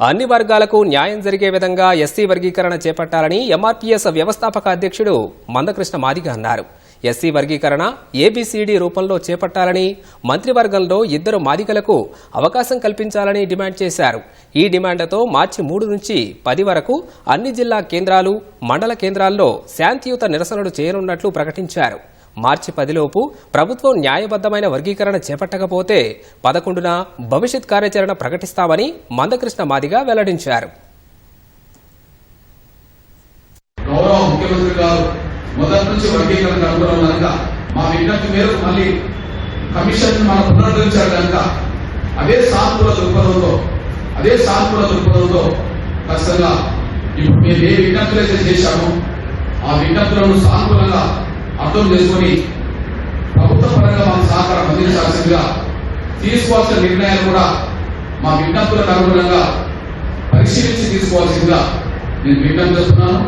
అన్ని వర్గాలకు న్యాయం జరిగే విధంగా ఎస్సీ వర్గీకరణ చేపట్టాలని ఎంఆర్పీఎస్ వ్యవస్థాపక అధ్యక్షుడు మందకృష్ణ మాదిగ అన్నారు. ఎస్సీ వర్గీకరణ ఏబీసీడీ రూపంలో చేపట్టాలని మంత్రివర్గంలో ఇద్దరు మాదిగలకు అవకాశం కల్పించాలని డిమాండ్ చేశారు. ఈ డిమాండ్తో మార్చి మూడు నుంచి పది వరకు అన్ని జిల్లా కేంద్రాలు మండల కేంద్రాల్లో శాంతియుత నిరసనలు చేయనున్నట్లు ప్రకటించారు. మార్చి పదిలోపు ప్రభుత్వం న్యాయబద్దమైన వర్గీకరణ చేపట్టకపోతే పదకొండున భవిష్యత్ కార్యాచరణ ప్రకటిస్తామని మందకృష్ణ మాదిగా వెల్లడించారు. గౌరవ ముఖ్యమంత్రి గారు మొదటి నుంచి వర్గీకరణ మా విజ్ఞప్తి మేరకు మళ్ళీ కమిషన్ మనం పునరుద్ధరించారు కనుక అదే సానుకూల దృక్పథంతో అదే సానుకూల దృక్పథంతో ఖచ్చితంగా ఇప్పుడు మేము ఏ విజ్ఞప్తులు అయితే చేశామో ఆ విజ్ఞప్తులను సానుకూలంగా అర్థం చేసుకొని ప్రభుత్వ పరంగా మాకు సహకారం అందించాల్సిందిగా తీసుకోవాల్సిన నిర్ణయాలు కూడా మా విజ్ఞప్తులకు అనుగుణంగా పరిశీలించి తీసుకోవాల్సిందిగా నేను విజ్ఞప్తి చేస్తున్నాను.